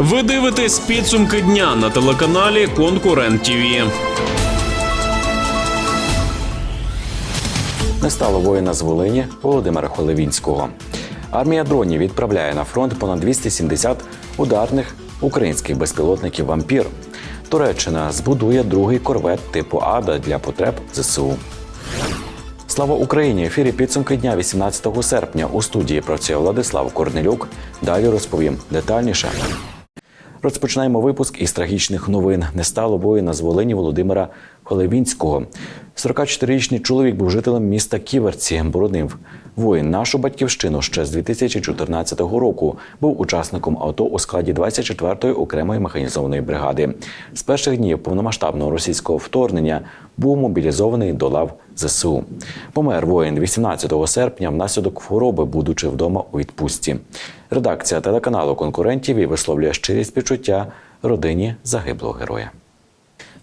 Ви дивитесь підсумки дня на телеканалі Конкурент ТІВІ. Не стало воїна з Волині Володимира Холевінського. Армія дронів відправляє на фронт понад 270 ударних українських безпілотників Вампір. Туреччина збудує другий корвет типу Ада для потреб ЗСУ. Слава Україні! В ефірі підсумки дня 18 серпня у студії працює Владислав Корнелюк. Далі розповім детальніше. Розпочинаємо випуск із трагічних новин. Не стало воїна з Волині Володимира Холевінського. 44-річний чоловік був жителем міста Ківерці, боронив воїн нашу батьківщину ще з 2014 року. Був учасником АТО у складі 24-ї окремої механізованої бригади. З перших днів повномасштабного російського вторгнення був мобілізований до лав ЗСУ. Помер воїн 18 серпня внаслідок хвороби, будучи вдома у відпустці. Редакція телеканалу конкурентів і висловлює щирі співчуття родині загиблого героя.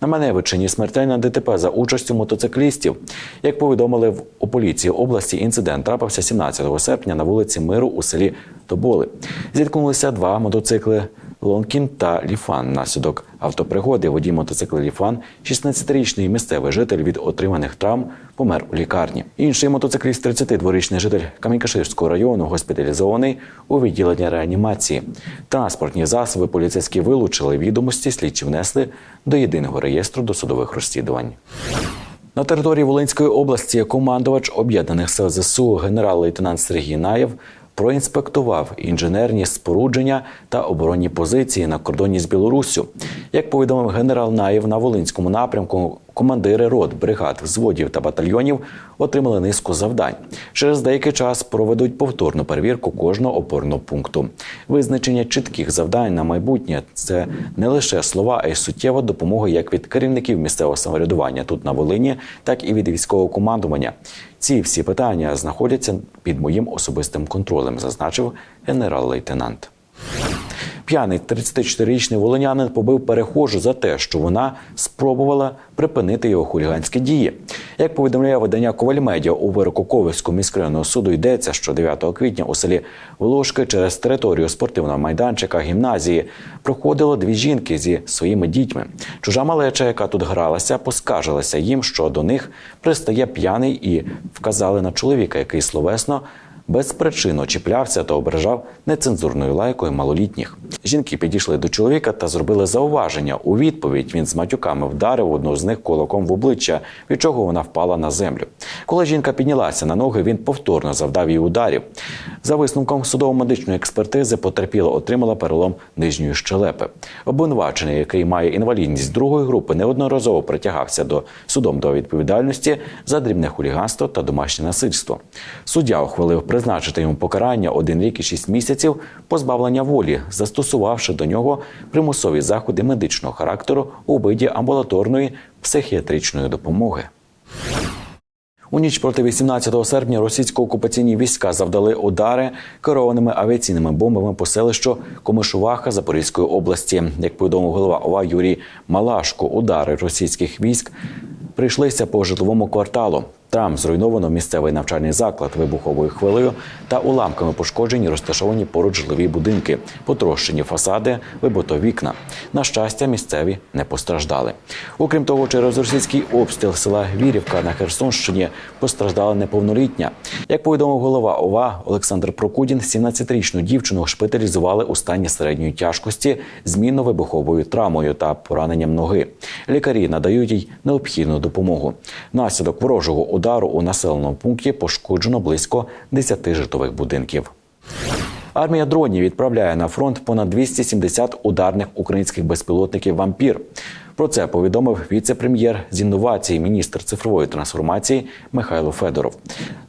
На Маневичині смертельна ДТП за участю мотоциклістів. Як повідомили в у поліції області, інцидент трапився 17 серпня на вулиці Миру у селі Тоболи. Зіткнулися два мотоцикли Лонкін та Ліфан. Наслідок автопригоди водій мотоцикла Ліфан, 16-річний місцевий житель від отриманих травм, помер у лікарні. Інший мотоцикліст, 32-річний житель Камінькаширського району, госпіталізований у відділенні реанімації. Транспортні засоби поліцейські вилучили відомості, слідчі внесли до єдиного реєстру досудових розслідувань. На території Волинської області командувач об'єднаних сил ЗСУ генерал-лейтенант Сергій Наєв проінспектував інженерні спорудження та оборонні позиції на кордоні з Білоруссю. Як повідомив генерал Наєв на Волинському напрямку, командири рот, бригад, взводів та батальйонів отримали низку завдань. Через деякий час проведуть повторну перевірку кожного опорного пункту. Визначення чітких завдань на майбутнє це не лише слова, а й суттєва допомога як від керівників місцевого самоврядування тут на Волині, так і від військового командування. Ці всі питання знаходяться під моїм особистим контролем, зазначив генерал-лейтенант. П'яний 34-річний волинянин побив перехожу за те, що вона спробувала припинити його хуліганські дії. Як повідомляє видання Коваль Медіа у вироку Ковальського міськрайонного суду йдеться, що 9 квітня у селі Волошки через територію спортивного майданчика гімназії проходило дві жінки зі своїми дітьми. Чужа малеча, яка тут гралася, поскаржилася їм, що до них пристає п'яний і вказали на чоловіка, який словесно безпричинно чіплявся та ображав нецензурною лайкою малолітніх. Жінки підійшли до чоловіка та зробили зауваження. У відповідь він з матюками вдарив одну з них кулаком в обличчя, від чого вона впала на землю. Коли жінка піднялася на ноги, він повторно завдав їй ударів. За висновком судово-медичної експертизи, потерпіла отримала перелом нижньої щелепи. Обвинувачений, який має інвалідність другої групи, неодноразово притягався до судом до відповідальності за дрібне хуліганство та домашнє насильство. Суддя ухвалив призначити йому покарання один рік і шість місяців позбавлення волі, застосувавши до нього примусові заходи медичного характеру у виді амбулаторної психіатричної допомоги. У ніч проти 18 серпня російсько-окупаційні війська завдали удари керованими авіаційними бомбами по селищу Комишуваха Запорізької області. Як повідомив голова ОВА Юрій Малашко, удари російських військ прийшлися по житловому кварталу. Там зруйновано місцевий навчальний заклад вибуховою хвилею та уламками пошкоджені розташовані поруч житлові будинки, потрощені фасади, вибито вікна. На щастя, місцеві не постраждали. Окрім того, через російський обстріл села Вірівка на Херсонщині постраждала неповнолітня. Як повідомив голова ОВА Олександр Прокудін, 17-річну дівчину шпиталізували у стані середньої тяжкості з мінно-вибуховою травмою та пораненням ноги. Лікарі надають їй необхідну допомогу. Наслідок ворожого удару у населеному пункті пошкоджено близько 10 житлових будинків. Армія дронів відправляє на фронт понад 270 ударних українських безпілотників Вампір. Про це повідомив віце-прем'єр з інновацій, міністр цифрової трансформації Михайло Федоров.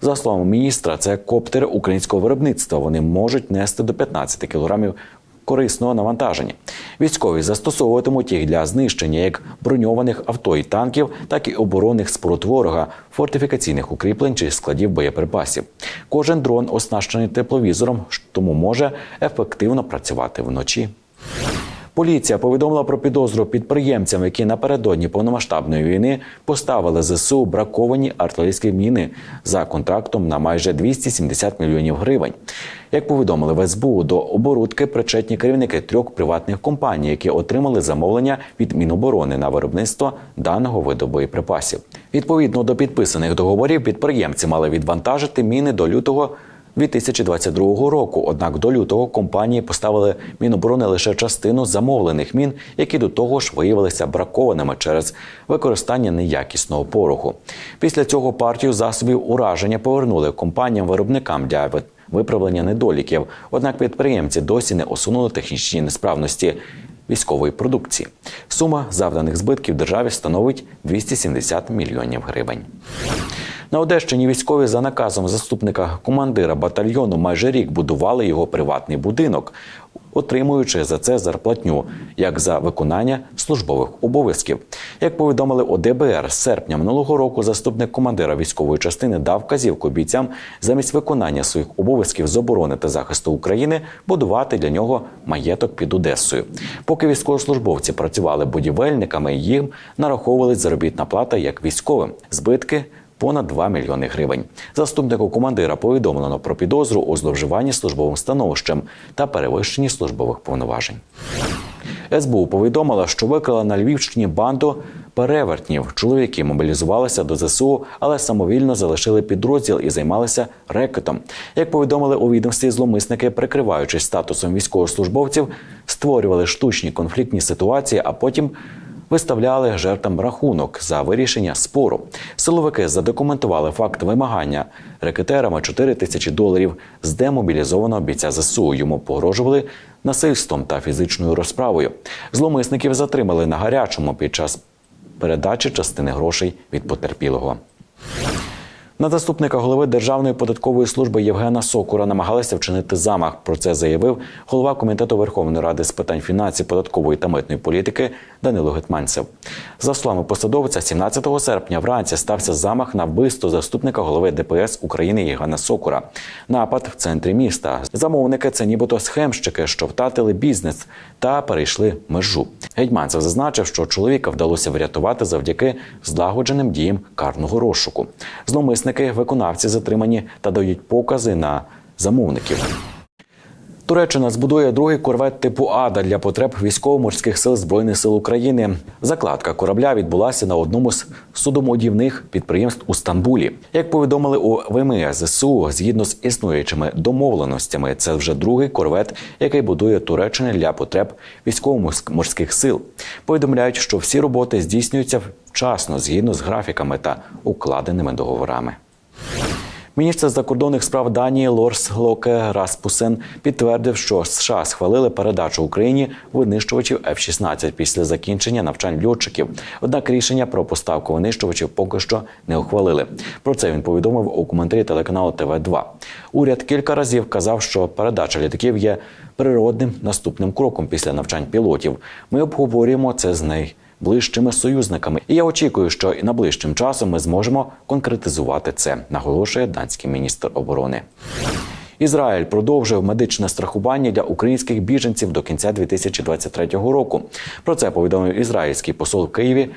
За словами міністра, це коптери українського виробництва. Вони можуть нести до 15 кілограмів корисного навантаження. Військові застосовуватимуть їх для знищення як броньованих авто і танків, так і оборонних споруд ворога, фортифікаційних укріплень чи складів боєприпасів. Кожен дрон оснащений тепловізором, тому може ефективно працювати вночі. Поліція повідомила про підозру підприємцям, які напередодні повномасштабної війни поставили ЗСУ браковані артилерійські міни за контрактом на майже 270 мільйонів гривень. Як повідомили в СБУ, до оборудки причетні керівники трьох приватних компаній, які отримали замовлення від Міноборони на виробництво даного виду боєприпасів. Відповідно до підписаних договорів, підприємці мали відвантажити міни до лютого 2022 року. Однак до лютого компанії поставили Міноборони лише частину замовлених мін, які до того ж виявилися бракованими через використання неякісного пороху. Після цього партію засобів ураження повернули компаніям-виробникам для виправлення недоліків. Однак підприємці досі не усунули технічні несправності. Військової продукції сума завданих збитків державі становить 270 мільйонів гривень. На Одещині військові за наказом заступника командира батальйону майже рік будували його приватний будинок, отримуючи за це зарплатню як за виконання службових обов'язків. Як повідомили у ДБР, з серпня минулого року заступник командира військової частини дав вказівку бійцям замість виконання своїх обов'язків з оборони та захисту України будувати для нього маєток під Одесою. Поки військовослужбовці працювали будівельниками, їм нараховувалась заробітна плата як військовим. Збитки понад 2 мільйони гривень. Заступнику командира повідомлено про підозру у зловживанні службовим становищем та перевищенні службових повноважень. СБУ повідомила, що викрила на Львівщині банду перевертнів. Чоловіки мобілізувалися до ЗСУ, але самовільно залишили підрозділ і займалися рекетом. Як повідомили у відомстві, зломисники, прикриваючись статусом військовослужбовців, створювали штучні конфліктні ситуації, а потім виставляли жертвам рахунок за вирішення спору. Силовики задокументували факт вимагання рекетерами 4 тисячі доларів з демобілізованого бійця ЗСУ. Йому погрожували насильством та фізичною розправою. Зломисників затримали на гарячому під час передачі частини грошей від потерпілого. На заступника голови Державної податкової служби Євгена Сокура намагалися вчинити замах. Про це заявив голова комітету Верховної Ради з питань фінансів, податкової та митної політики Данило Гетманцев. За словами посадовця, 17 серпня вранці стався замах на вбивство заступника голови ДПС України Євгена Сокура. Напад в центрі міста. Замовники це нібито схемщики, що втратили бізнес та перейшли межу. Гетьманцев зазначив, що чоловіка вдалося врятувати завдяки злагодженим діям карного розшуку. Зломисники, виконавці затримані та дають покази на замовників. Туреччина збудує другий корвет типу Ада для потреб військово-морських сил збройних сил України. Закладка корабля відбулася на одному з судомодівних підприємств у Стамбулі. Як повідомили у ВМС ЗСУ, згідно з існуючими домовленостями, це вже другий корвет, який будує Туреччина для потреб військово-морських сил. Повідомляють, що всі роботи здійснюються вчасно згідно з графіками та укладеними договорами. Міністр закордонних справ Данії Лорс Локе Распусен підтвердив, що США схвалили передачу Україні винищувачів F-16 після закінчення навчань льотчиків. Однак рішення про поставку винищувачів поки що не ухвалили. Про це він повідомив у коментарі телеканалу ТВ 2 Уряд кілька разів казав, що передача літаків є природним наступним кроком після навчань пілотів. Ми обговорюємо це з нею ближчими союзниками. І я очікую, що і найближчим часом ми зможемо конкретизувати це, наголошує данський міністр оборони. Ізраїль продовжив медичне страхування для українських біженців до кінця 2023 року. Про це повідомив ізраїльський посол в Києві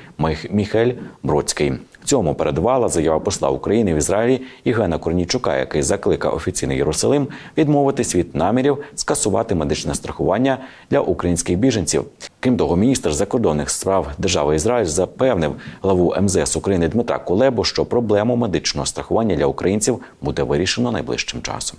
Міхель Бродський. Цьому передувала заява посла України в Ізраїлі Євгена Корнійчука, який закликав офіційний Єрусалим відмовитись від намірів скасувати медичне страхування для українських біженців. Крім того, міністр закордонних справ держави Ізраїль запевнив главу МЗС України Дмитра Кулебу, що проблему медичного страхування для українців буде вирішено найближчим часом.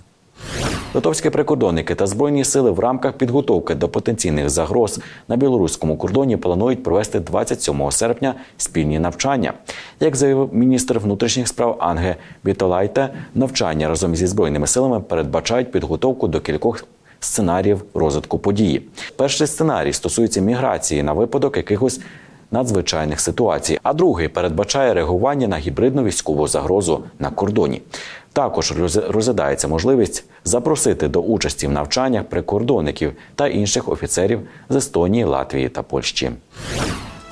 Литовські прикордонники та збройні сили в рамках підготовки до потенційних загроз на білоруському кордоні планують провести 27 серпня спільні навчання. Як заявив міністр внутрішніх справ Анге Вітолайте, навчання разом зі збройними силами передбачають підготовку до кількох сценаріїв розвитку події. Перший сценарій стосується міграції на випадок якихось надзвичайних ситуацій, а другий передбачає реагування на гібридну військову загрозу на кордоні. Також роз- розглядається можливість запросити до участі в навчаннях прикордонників та інших офіцерів з Естонії, Латвії та Польщі.